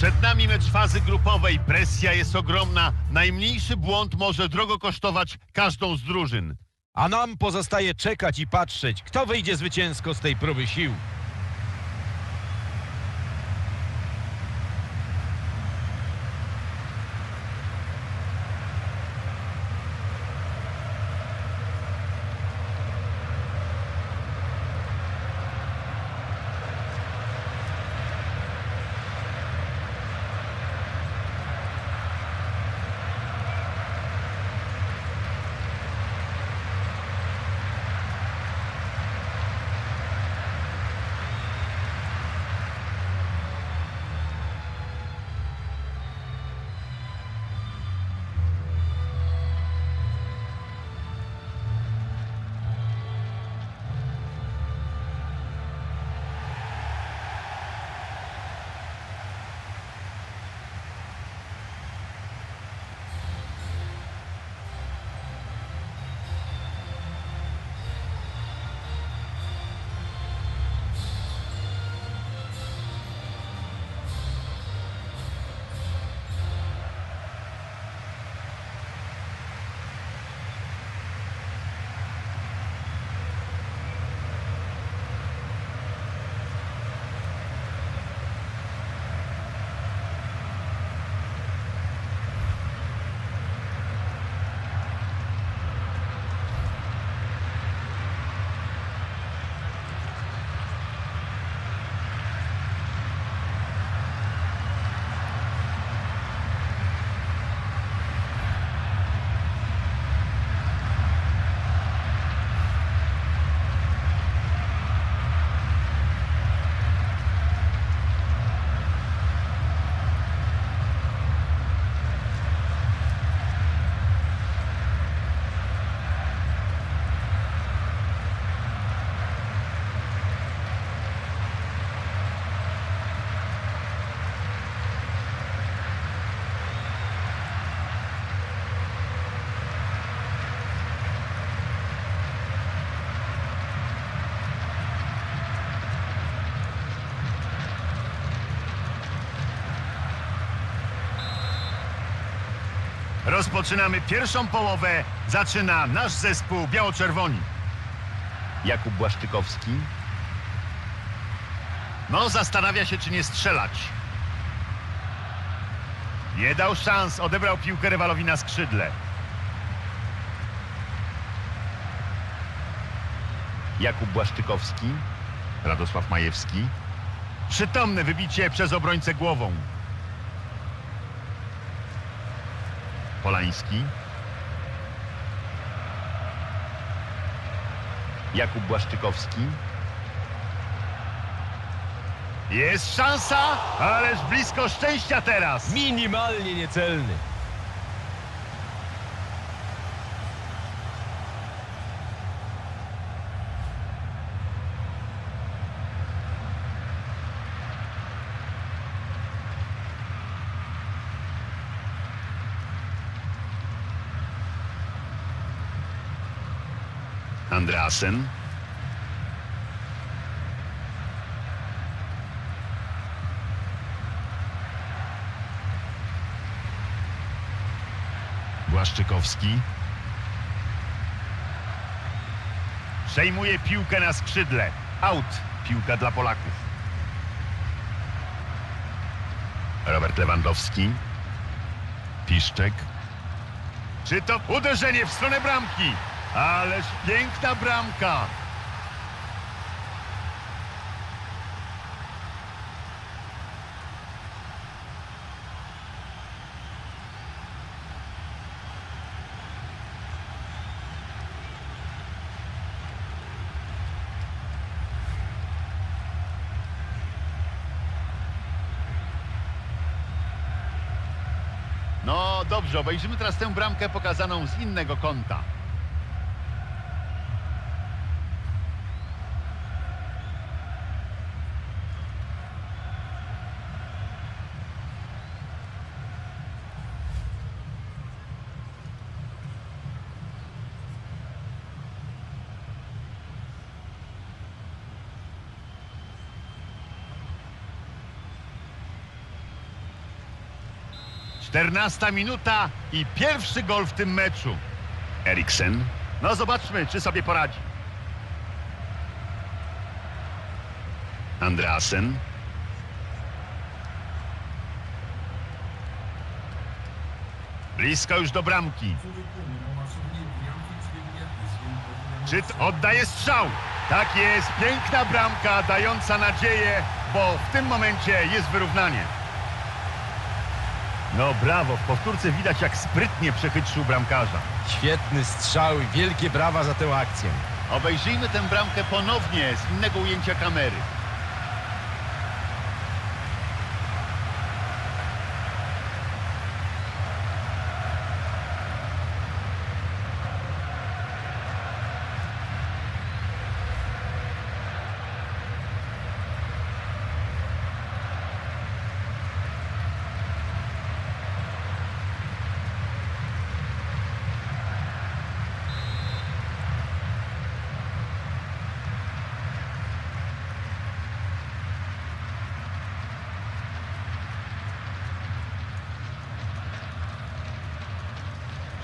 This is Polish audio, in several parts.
Przed nami mecz fazy grupowej. Presja jest ogromna. Najmniejszy błąd może drogo kosztować każdą z drużyn. A nam pozostaje czekać i patrzeć, kto wyjdzie zwycięsko z tej próby sił. Rozpoczynamy pierwszą połowę. Zaczyna nasz zespół biało-czerwoni. Jakub Błaszczykowski. No, zastanawia się, czy nie strzelać. Nie dał szans, odebrał piłkę rywalowi na skrzydle. Jakub Błaszczykowski. Radosław Majewski. Przytomne wybicie przez obrońcę głową. Polański. Jakub Błaszczykowski. Jest szansa, ależ blisko szczęścia teraz. Minimalnie niecelny. Andreasen. Błaszczykowski. Przejmuje piłkę na skrzydle. Out. Piłka dla Polaków. Robert Lewandowski. Piszczek. Czy to uderzenie w stronę bramki? Ależ piękna bramka. No dobrze, obejrzymy teraz tę bramkę pokazaną z innego kąta. 14 minuta i pierwszy gol w tym meczu. Eriksen. No zobaczmy, czy sobie poradzi. Andreasen. Blisko już do bramki. Czy t- oddaje strzał? Tak jest, piękna bramka dająca nadzieję, bo w tym momencie jest wyrównanie. No brawo, w powtórce widać jak sprytnie przechytrzył bramkarza. Świetny strzał i wielkie brawa za tę akcję. Obejrzyjmy tę bramkę ponownie z innego ujęcia kamery.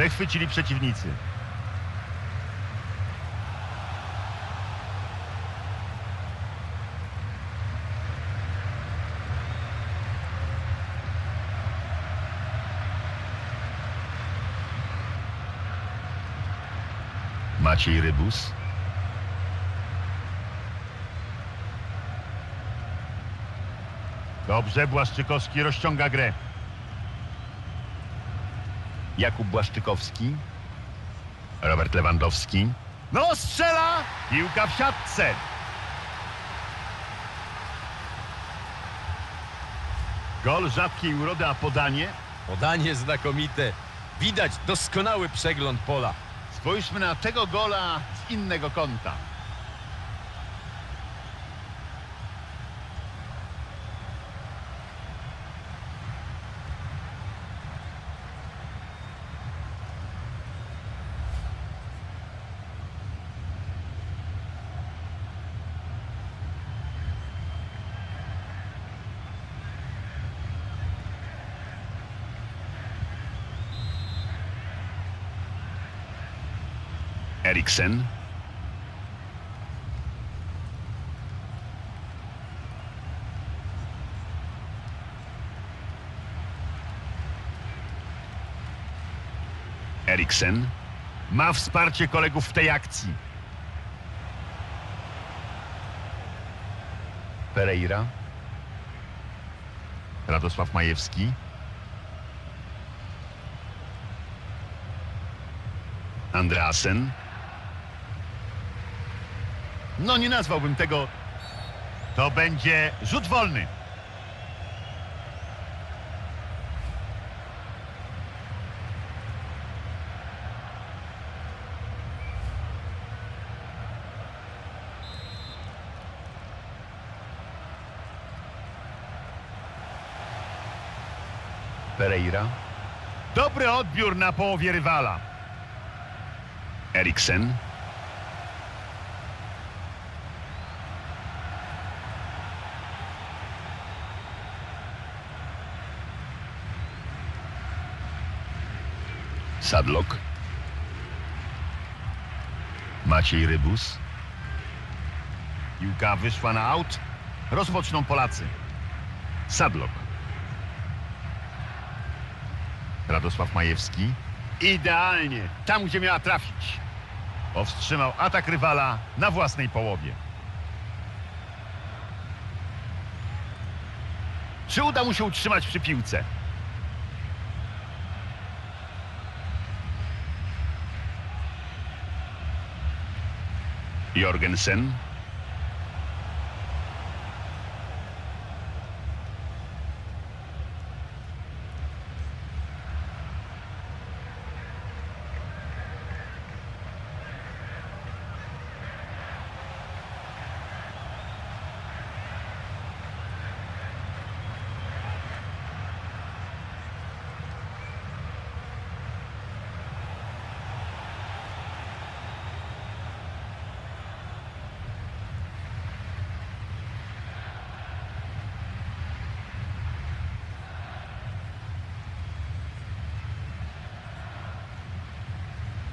Przechwycili przeciwnicy. Maciej Rybus. Dobrze, Błaszczykowski rozciąga grę. Jakub Błaszczykowski. Robert Lewandowski. No strzela! Piłka w siatce. Gol rzadkiej urody, a podanie? Podanie znakomite. Widać doskonały przegląd pola. Spójrzmy na tego gola z innego kąta. Eriksen. Eriksen ma wsparcie kolegów w tej akcji. Pereira. Radosław Majewski. Andreasen. No nie nazwałbym tego. To będzie rzut wolny. Pereira. Dobry odbiór na połowie rywala. Eriksen. Sadlok. Maciej Rybus. Piłka wyszła na aut. Rozpoczną Polacy. Sadlok. Radosław Majewski. Idealnie, tam gdzie miała trafić. Powstrzymał atak rywala na własnej połowie. Czy uda mu się utrzymać przy piłce? Jorgensen.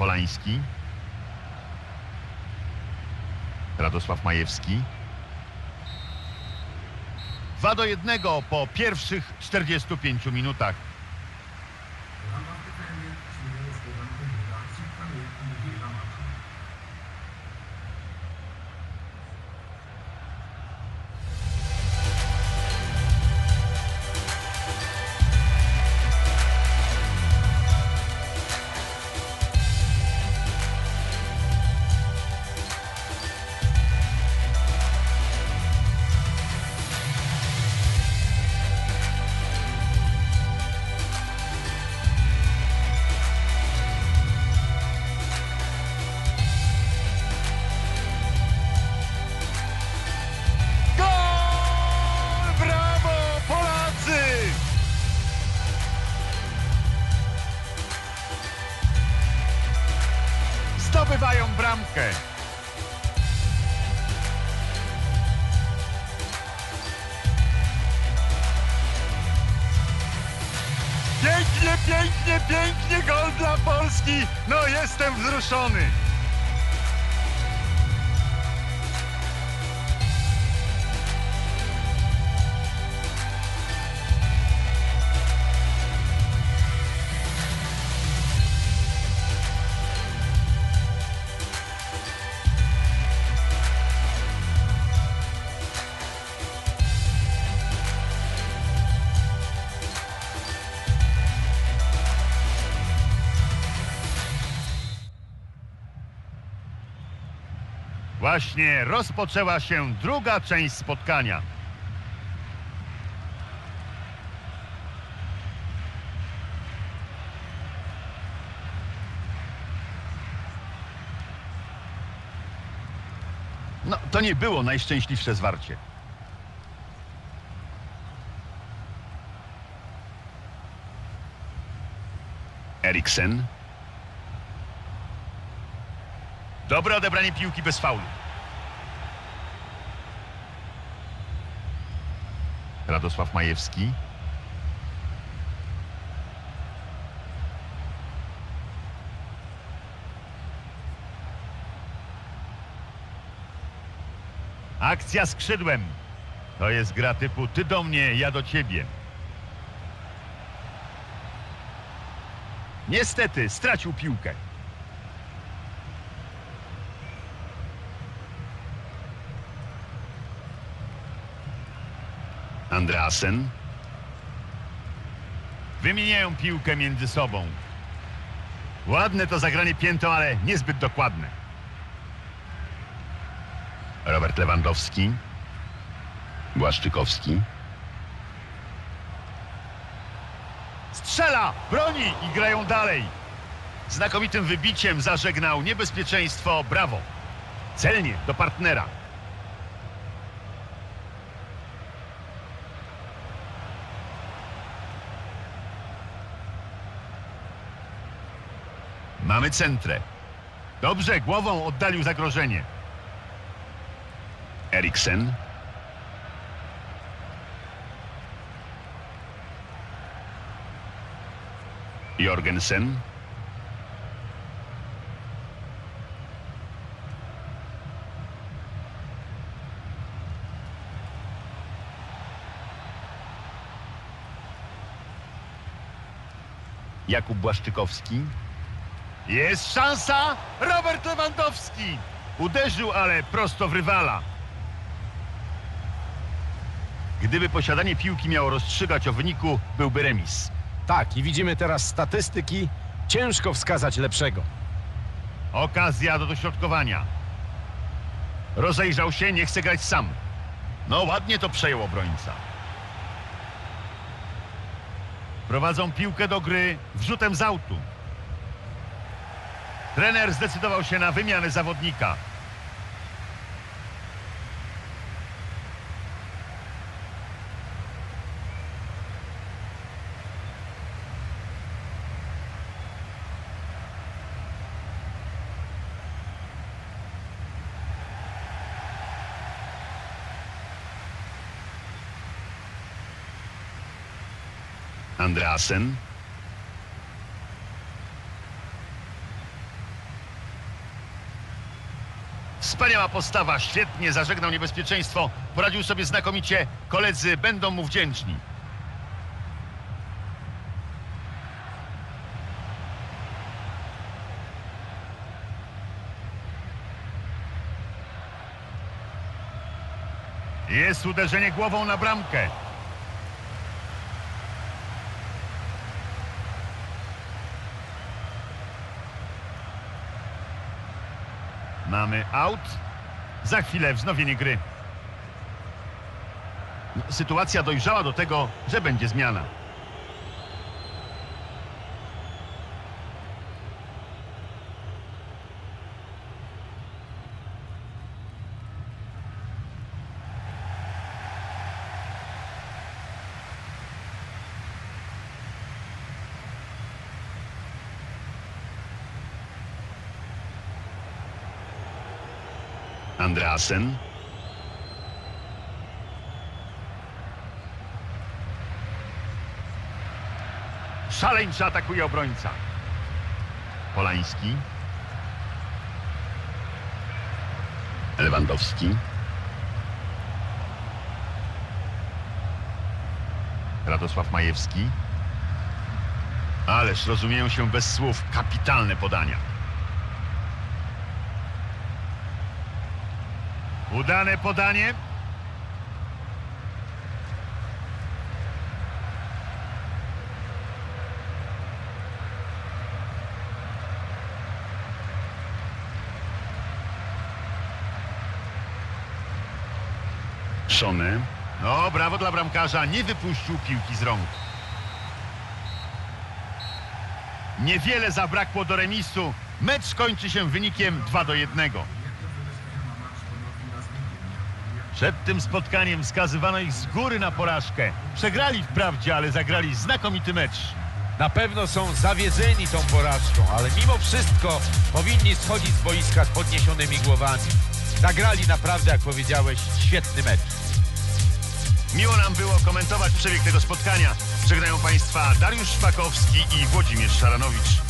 Polański. Radosław Majewski. 2 do 1 po pierwszych 45 minutach. Pięknie, pięknie, gol dla Polski. No jestem wzruszony. Właśnie rozpoczęła się druga część spotkania. No, to nie było najszczęśliwsze zwarcie. Eriksen. Dobre odebranie piłki bez faulu. Radosław Majewski. Akcja skrzydłem. To jest gra typu ty do mnie, ja do ciebie. Niestety stracił piłkę. Andreasen. Wymieniają piłkę między sobą. Ładne to zagranie piętą, ale niezbyt dokładne. Robert Lewandowski. Błaszczykowski. Strzela! Broni i grają dalej. Znakomitym wybiciem zażegnał niebezpieczeństwo. Brawo. Celnie do partnera. Mamy centrę. Dobrze, głową oddalił zagrożenie. Eriksen. Jorgensen. Jakub Błaszczykowski. Jest szansa! Robert Lewandowski! Uderzył, ale prosto w rywala. Gdyby posiadanie piłki miało rozstrzygać o wyniku, byłby remis. Tak, i widzimy teraz statystyki. Ciężko wskazać lepszego. Okazja do dośrodkowania. Rozejrzał się, nie chce grać sam. No ładnie to przejął obrońca. Prowadzą piłkę do gry wrzutem z autu. Trener zdecydował się na wymianę zawodnika. Andreasen. Wspaniała postawa, świetnie zażegnał niebezpieczeństwo. Poradził sobie znakomicie. Koledzy będą mu wdzięczni. Jest uderzenie głową na bramkę. Mamy out. Za chwilę wznowienie gry. Sytuacja dojrzała do tego, że będzie zmiana. Andreasen. Szaleńczy atakuje obrońca. Polański. Lewandowski. Radosław Majewski. Ależ rozumieją się bez słów. Kapitalne podania. Udane podanie. Szone. No, brawo dla bramkarza. Nie wypuścił piłki z rąk. Niewiele zabrakło do remisu. Mecz kończy się wynikiem 2 do 1. Przed tym spotkaniem wskazywano ich z góry na porażkę. Przegrali wprawdzie, ale zagrali znakomity mecz. Na pewno są zawiedzeni tą porażką, ale mimo wszystko powinni schodzić z boiska z podniesionymi głowami. Zagrali naprawdę, jak powiedziałeś, świetny mecz. Miło nam było komentować przebieg tego spotkania. Żegnają Państwa Dariusz Szpakowski i Włodzimierz Szaranowicz.